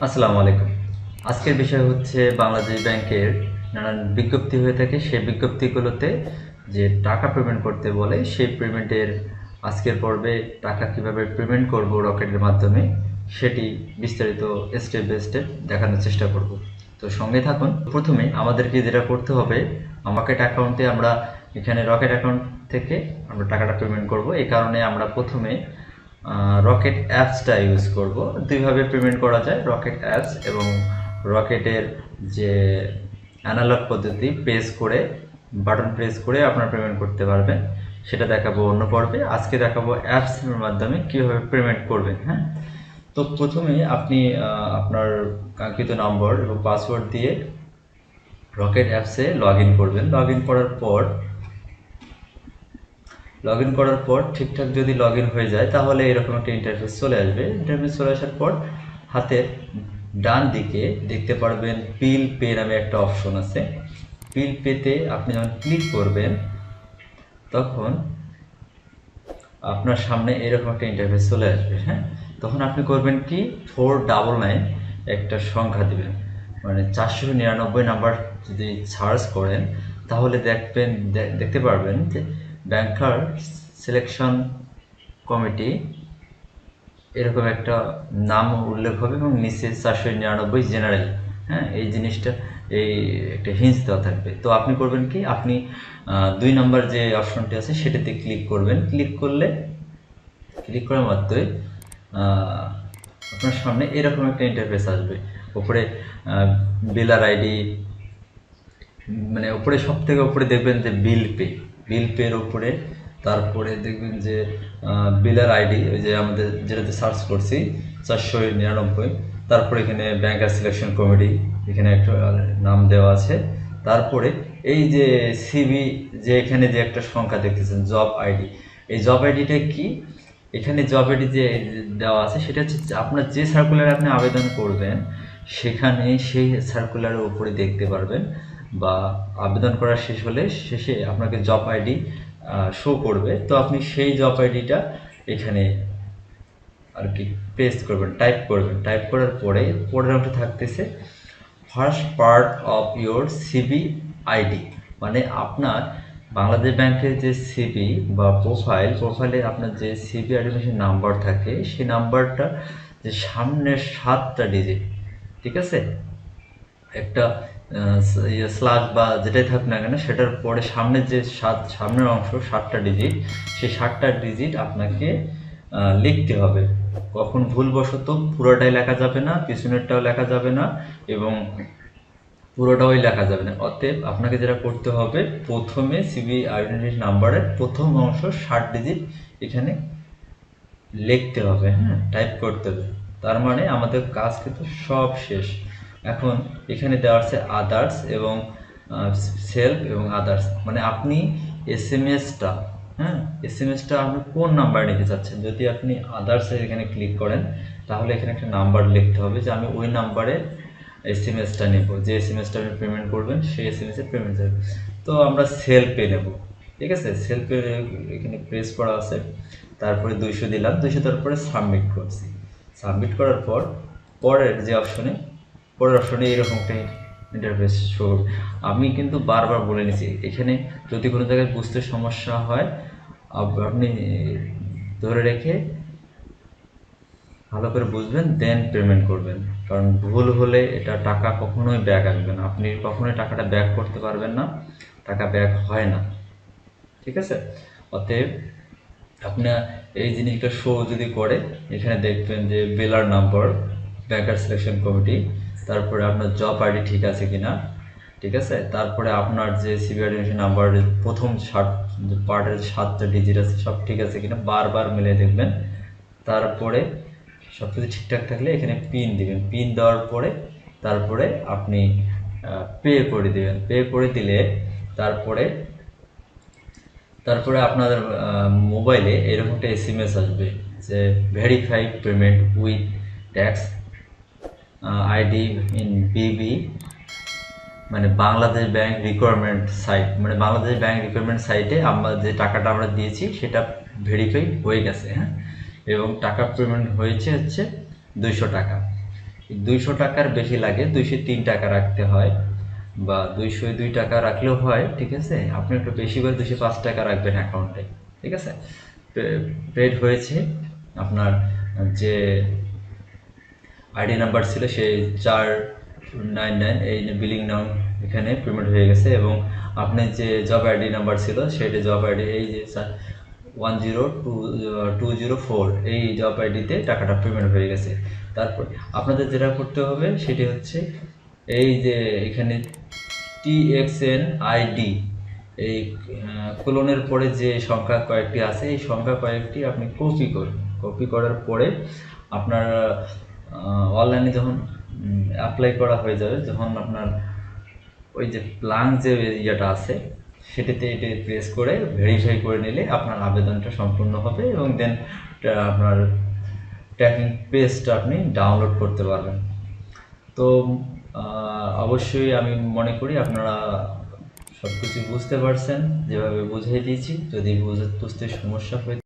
আসসালামু আলাইকুম। আজকের বিষয় হচ্ছে বাংলাদেশ ব্যাংকের নানান বিজ্ঞপ্তি হয়ে থাকে। সেই বিজ্ঞপ্তিগুলোতে যে টাকা পেমেন্ট করতে বলে, সেই পেমেন্টের আজকের পর্বে টাকা কীভাবে পেমেন্ট করব রকেটের মাধ্যমে, সেটি বিস্তারিত স্টেপ বাই স্টেপ দেখানোর চেষ্টা করব। তো সঙ্গে থাকুন। প্রথমে আমাদেরকে যেটা করতে হবে রকেট অ্যাকাউন্টে আমরা এখানে রকেট অ্যাকাউন্ট থেকে আমরা টাকাটা পেমেন্ট করব। এই কারণে আমরা প্রথমে রকেট অ্যাপসটা ইউজ করব। দুইভাবে পেমেন্ট করা যায় রকেট অ্যাপস এবং রকেটের যে অ্যানালগ পদ্ধতি প্রেস করে বাটন প্রেস করে আপনার পেমেন্ট করতে পারবেন। সেটা দেখাবো অন্য পর্বে। আজকে দেখাবো অ্যাপসের মাধ্যমে কীভাবে পেমেন্ট করবেন হ্যাঁ? তো প্রথমে আপনি আপনার কাঙ্ক্ষিত নম্বর এবং পাসওয়ার্ড দিয়ে রকেট অ্যাপসে লগ ইন করবেন। লগ ইন করার পর লগ ইন করার পর ঠিকঠাক যদি লগ ইন হয়ে যায়, তাহলে এরকম একটা ইন্টারফেস চলে আসবে। ইন্টারফেস চলে আসার পর হাতের ডান দিকে দেখতে পারবেন পিল পে নামে একটা অপশন আছে। পিল পেতে আপনি যখন ক্লিক করবেন, তখন আপনার সামনে এরকম একটা ইন্টারফেস চলে আসবে হ্যাঁ? তখন আপনি করবেন কি? ফোর ডাবল নাইন একটা সংখ্যা দিবেন। মানে চারশো নিরানব্বই নাম্বার যদি সার্চ করেন, তাহলে দেখবেন দেখতে পারবেন যে ব্যাংকার সিলেকশন কমিটি এরকম একটা নাম উল্লেখ হবে এবং নিচে চারশো নিরানব্বই জেনারেল হ্যাঁ এই জিনিসটা, এই একটা হিন্স দেওয়া থাকবে। তো আপনি করবেন কি, আপনি দুই নম্বর যে অপশনটি আছে সেটাতে ক্লিক করবেন। ক্লিক করলে ক্লিক করার মাত্রই আপনার সামনে এরকম একটা ইন্টারফেস আসবে। উপরে বিলার আইডি মানে উপরে সব থেকে উপরে দেখবেন যে বিল পে বিল পের উপরে। তারপরে দেখবেন যে বিলার আইডি ওই যে আমাদের যেটাতে সার্চ করছি, চারশো নিরানব্বই। তারপরে এখানে ব্যাংকার সিলেকশন কমিটি এখানে একটা নাম দেওয়া আছে। তারপরে এই যে সিবি যে এখানে যে একটা সংখ্যা দেখতেছেন জব আইডি এই জব আইডিটা কি? এখানে জব আইডি যে দেওয়া আছে, সেটা হচ্ছে আপনার যে সার্কুলারে আপনি আবেদন করবেন, সেখানে সেই সার্কুলারের উপরে দেখতে পারবেন। বা আবেদন করা শেষ হলে শেষে আপনাকে জব আইডি শো করবে। তো আপনি সেই জব আইডিটা এখানে আর কি পেস্ট করবেন টাইপ করবেন। টাইপ করার পরে পরের অংশে থাকতেছে first part of your CB ID মানে আপনার বাংলাদেশ ব্যাংকের যে সিবি বা প্রোফাইল প্রোফাইলে আপনার যে সিবি অ্যাডমিশন নাম্বার থাকে, সেই নাম্বারটা যে সামনের সাতটা ডিজিট ঠিক আছে? একটা স্লাগ বা যেটাই থাক না কেন, সেটার পরে সামনের যে সাত, সামনের অংশ, সাতটা ডিজিট সেই সাতটা ডিজিট আপনাকে লিখতে হবে। কখন ভুলবশত পুরোটাই লেখা যাবে না, পিছনেরটাও লেখা যাবে না এবং পুরোটাই লেখা যাবে না। অতএব আপনাকে যেটা করতে হবে, প্রথমে সিবি আইডেন্টি নাম্বারের প্রথম অংশ ষাট ডিজিট এখানে লিখতে হবে হ্যাঁ টাইপ করতে হবে। তার মানে আমাদের কাজ কিন্তু সব শেষ। এখন এখানে দেওয়া আছে আদার্স এবং সেলফ এবং আদার্স মানে আপনি এস এম এসটা হ্যাঁ? এস এম এসটা আপনি কোন নাম্বার নিতে চাচ্ছেন? যদি আপনি আদার্সে এখানে ক্লিক করেন, তাহলে এখানে একটা নাম্বার লিখতে হবে যে আমি ওই নাম্বারে এস এম এসটা নেব। যে এস এম এসটা আপনি পেমেন্ট করবেন, সেই এস এম এসের পেমেন্ট যাবে। তো আমরা সেলফে নেব। ঠিক আছে? সেলফে এখানে প্রেস করা আছে। তারপরে দুইশো দিলাম। দুইশো তারপরে সাবমিট করছি। সাবমিট করার পর, পরের যে অপশনে পরের অপশনে এরকম একটা ইন্টারফেস শো করবে আমি কিন্তু বারবার বলে নিছি, এখানে যদি কোনো জায়গায় বুঝতে সমস্যা হয় আপ- আপনি ধরে রেখে ভালো করে বুঝবেন দেন পেমেন্ট করবেন। কারণ ভুল হলে এটা টাকা কখনোই ব্যাক আসবে না। আপনি কখনোই টাকাটা ব্যাক করতে পারবেন না, টাকা ব্যাক হয় না। ঠিক আছে? অতএব আপনার এই জিনিসটা শো যদি করে, এখানে দেখবেন যে বেলার নাম্বার ব্যাংকার সিলেকশন কমিটি তারপরে আপনার জব আইডি ঠিক আছে কিনা, ঠিক আছে? তারপরে আপনার যে সিবি আইডেন্টি নাম্বারের প্রথম সাত, পার্টের সাতটা ডিজিট আছে, সব ঠিক আছে কিনা? বারবার মিলে দেখবেন। তারপরে সব কিছু ঠিকঠাক থাকলে এখানে পিন দিবেন। পিন দেওয়ার পরে তারপরে আপনি পে করে দিবেন। পে করে দিলে তারপরে তারপরে আপনাদের মোবাইলে এরকম একটা এস আসবে যে verify payment with tax ID in BB মানে বাংলাদেশ ব্যাংক রিকোয়ারমেন্ট সাইট মানে বাংলাদেশ ব্যাংক রিকোয়ারমেন্ট সাইটে আমরা যে টাকাটা আমরা দিয়েছি সেটা ভেরিফাই হয়ে গেছে হ্যাঁ? এবং টাকা পেমেন্ট হয়েছে হচ্ছে দুইশো টাকা। দুইশো টাকার বেশি লাগে, দুইশো তিন টাকা রাখতে হয় বা দুইশো দুই টাকা রাখলেও হয়, ঠিক আছে? আপনি একটু বেশি করে দুইশো পাঁচ টাকা রাখবেন অ্যাকাউন্টে ঠিক আছে? পেড হয়েছে আপনার যে আইডি নাম্বার ছিল সেই চার নাইন নাইন এই বিলিং নাম এখানে পেমেন্ট হয়ে গেছে এবং আপনার যে জব আইডি নাম্বার ছিল সেটা জব আইডি এই যে one zero two two zero four এই জব আইডিতে টাকাটা পেমেন্ট হয়ে গেছে। তারপর আপনাদের যেটা করতে হবে সেটি হচ্ছে এই যে এখানে টি এক্স এন আইডি এই কোলনের পরে যে সংখ্যা কয়েকটি আছে, এই সংখ্যা কয়েকটি আপনি কপি করুন। কপি করার পরে আপনার অনলাইনে যখন অ্যাপ্লাই করা হয়ে যাবে, যখন আপনার ওই যে প্লাং যে ইয়েটা আছে, সেটিতে এটি প্রেস করে ভেরিফাই করে নিলে আপনার আবেদনটা সম্পূর্ণ হবে এবং দেন আপনার ট্র্যাকিং পেজটা আপনি ডাউনলোড করতে পারবেন। তো অবশ্যই আমি মনে করি আপনারা সব কিছু বুঝতে পারছেন, যেভাবে বুঝিয়ে দিয়েছি। যদি বুঝে বুঝতে সমস্যা হয়ে